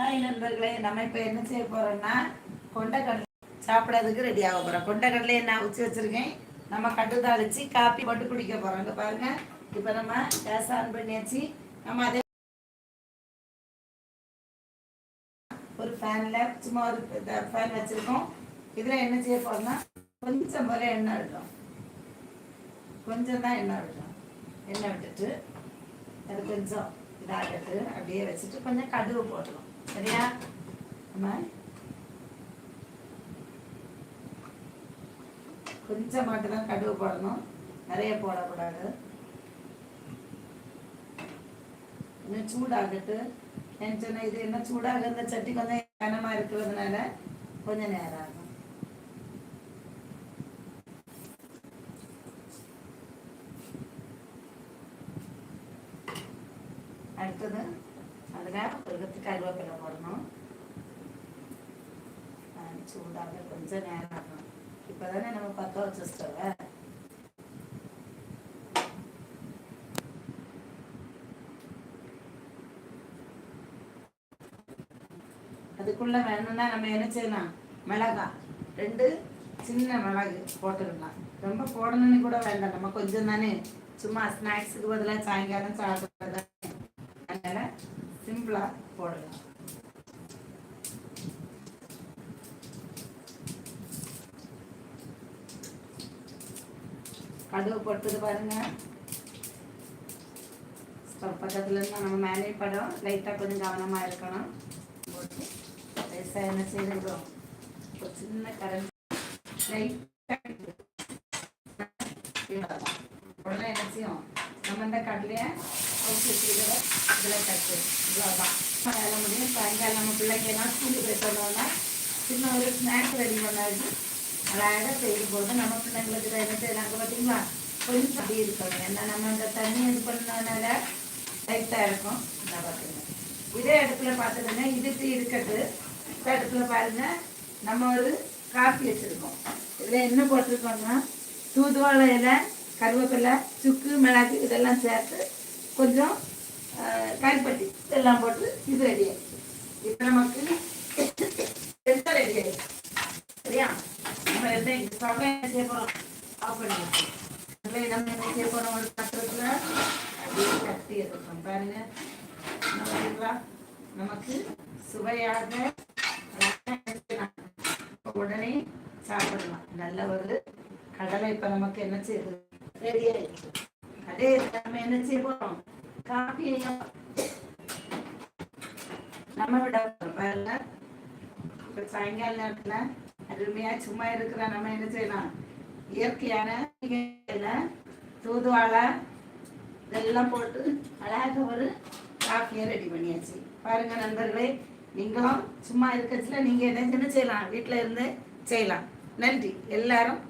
Hi நண்பர்களே நம்ம இப்போ என்ன செய்ய போறோம்னா கொண்டைக்கடலை சாப்பிடறதுக்கு ரெடி ஆக போறோம். கொண்டைக்கடலையை நான் உச்சி வச்சிருக்கேன். நம்ம கட்டு தாளிச்சு காப்பி மட்டும் குடிக்க போறோம். இங்க பாருங்க. இப்போ நம்ம கேஸ் ஆன் பண்ணியாச்சு. நம்ம அதே ஒரு ஃபேன்ல சும்மா ஒரு ஃபேன் வச்சிருக்கோம். இதுல என்ன செய்ய போறோம்னா கொஞ்சம் போல எண்ணெய் விடுறோம். கொஞ்சம் தான் எண்ணெய் விடுறோம். எண்ணெய் விட்டுட்டு அது கொஞ்சம் இதாகட்டு அப்படியே வச்சுட்டு கொஞ்சம் கடுகு போட்டுரும் சரியா? நம்ம கொஞ்சம் மட்டும் தான் கடுகு போடணும். நிறைய போடக்கூடாது. இன்னும் சூடாகட்டு. எனக்கு சொன்ன இது என்ன சூடாக இந்த சட்டி கொஞ்சம் கனமாக இருக்கிறதுனால கொஞ்சம் நேரம் ஆகும். அடுத்தது? அதில் ஒரு கத்து கருவேப்பிலை போடணும். சூடாக கொஞ்சம் நேரம் ஆகும் இப்போ தானே நம்ம பற்ற வச்ச ஸ்டவை அதுக்குள்ள வேணும்னா நம்ம என்ன செய்யலாம்? மிளகா. ரெண்டு சின்ன மிளகு போட்டுக்கலாம் ரொம்ப போடணும்னு கூட வேண்டாம். நம்ம கொஞ்சம் தானே. சும்மா ஸ்நாக்ஸுக்கு பதிலாக சாயங்காலம் சாப்பிட்றது அதனால சிம்பிளா போடலாம் கடுகு பொறுத்தது பாருங்க. ஸ்டவ் பக்கத்துல இருந்தால் நம்ம மேலே படம் லைட்டாக கொஞ்சம் கவனமாக இருக்கணும். போட்டு லேசாக என்ன செய்யணும் ஒரு சின்ன கரண்ட் லைட்டாக உடனே என்ன செய்யும் நம்ம இந்த கடலையை அவுச்சு வச்சுக்கிற இதில் கட்டு இவ்வளோதான் வேலை முடியும் சாயங்காலம் நம்ம பிள்ளைங்க எல்லாம் ஸ்கூலுக்கு போய் சொன்னோம்னா சின்ன ஒரு ஸ்நாக்ஸ் ரெடி பண்ணாது அழகாக செய்யும் போது நம்ம பிள்ளைங்களுக்கு இதை என்ன செய்யலாங்க பார்த்தீங்களா கொஞ்சம் அப்படி இருக்கணும் ஏன்னா நம்ம இந்த தண்ணி இது பண்ணதுனால லைட்டாக இருக்கும் இந்த பார்த்தீங்க இதே இடத்துல பார்த்துக்கோங்க இதுக்கு இருக்கட்டு இந்த இடத்துல பாருங்க. நம்ம ஒரு காஃபி வச்சுருக்கோம் இதில் என்ன போட்டிருக்கோம்னா தூதுவாழை இலை கருவேப்பிலை சுக்கு மிளகு இதெல்லாம் சேர்த்து கொஞ்சம் கருப்பட்டி இதெல்லாம் போட்டு இது ரெடி ஆயிடுச்சு. இப்போ நமக்கு ரெண்டும் ரெடி ஆயிடுச்சு? சரியா? நம்ம ரெண்டும் ஸ்டவ்வை என்ன செய்ய போகிறோம் ஆஃப் பண்ணி வச்சு. நம்ம என்ன செய்ய போகிறோம் ஒரு பத்திரத்தில் அப்படியே கட்டி எடுக்கணும் பாருங்க. என்ன நமக்கு சுவையாக உடனே சாப்பிடலாம். நல்ல ஒரு கடலை இப்போ நமக்கு என்ன செய்யுது ரெடி ஆயிடுச்சு. நம்ம என்ன செய்ய போறோம் காஃபியையும் நம்ம விட பாருங்க இப்ப சாயங்கால நேரத்துல அருமையா சும்மா இருக்கிற நம்ம என்ன செய்யலாம் இயற்கையான தூதுவாழை இதெல்லாம் போட்டு அழகாக ஒரு காஃபியை ரெடி பண்ணியாச்சு பாருங்க நண்பர்களே நீங்களும் சும்மா இருக்கச்சுல நீங்க என்ன செய்யலாம்? வீட்டுல இருந்து செய்யலாம். நன்றி. எல்லாரும்